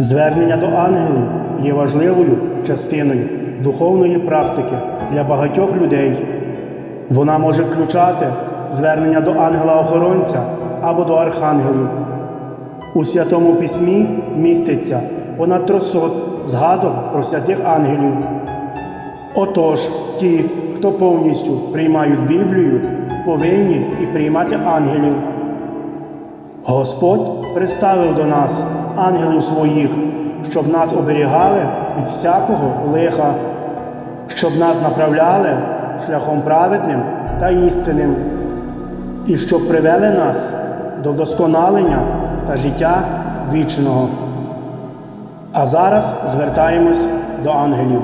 Звернення до ангелів є важливою частиною духовної практики для багатьох людей. Вона може включати звернення до ангела-охоронця або до архангелів. У Святому Письмі міститься понад 300 згадок про святих ангелів. Отож, ті, хто повністю приймають Біблію, повинні і приймати ангелів. Господь представив до нас ангелів своїх, щоб нас оберігали від всякого лиха, щоб нас направляли шляхом праведним та істинним, і щоб привели нас до вдосконалення та життя вічного. А зараз звертаємось до ангелів.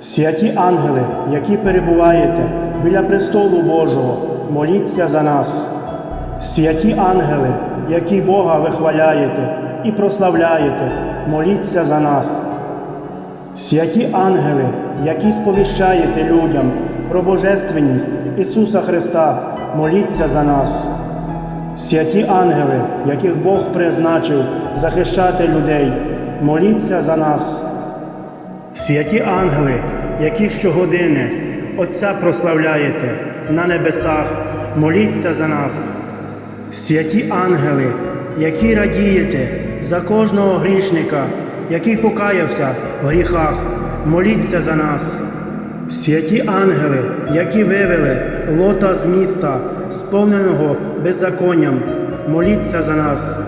Святі ангели, які перебуваєте біля престолу Божого, моліться за нас. Святі ангели, які Бога вихваляєте і прославляєте, моліться за нас. Святі ангели, які сповіщаєте людям про Божественність Ісуса Христа, моліться за нас. Святі ангели, яких Бог призначив захищати людей, моліться за нас. Святі ангели, які щогодини Отця прославляєте на небесах, моліться за нас. Святі ангели, які радієте за кожного грішника, який покаявся в гріхах, моліться за нас. Святі ангели, які вивели лота з міста, сповненого беззаконням, моліться за нас.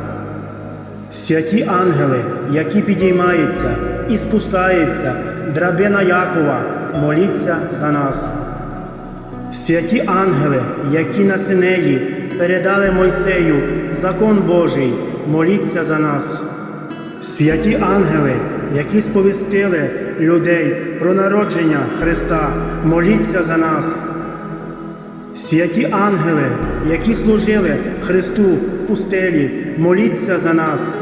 Святі ангели, які підіймаються і спускаються, драбина Якова, моліться за нас. Святі ангели, які на Синеї передали Мойсею закон Божий, моліться за нас. Святі ангели, які сповістили людей про народження Христа, моліться за нас. Святі ангели, які служили Христу в пустелі, моліться за нас.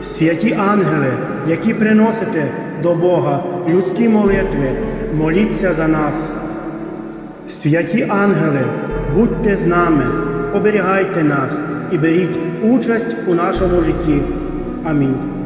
Святі ангели, які приносите до Бога людські молитви, моліться за нас. Святі ангели, будьте з нами, оберігайте нас і беріть участь у нашому житті. Амінь.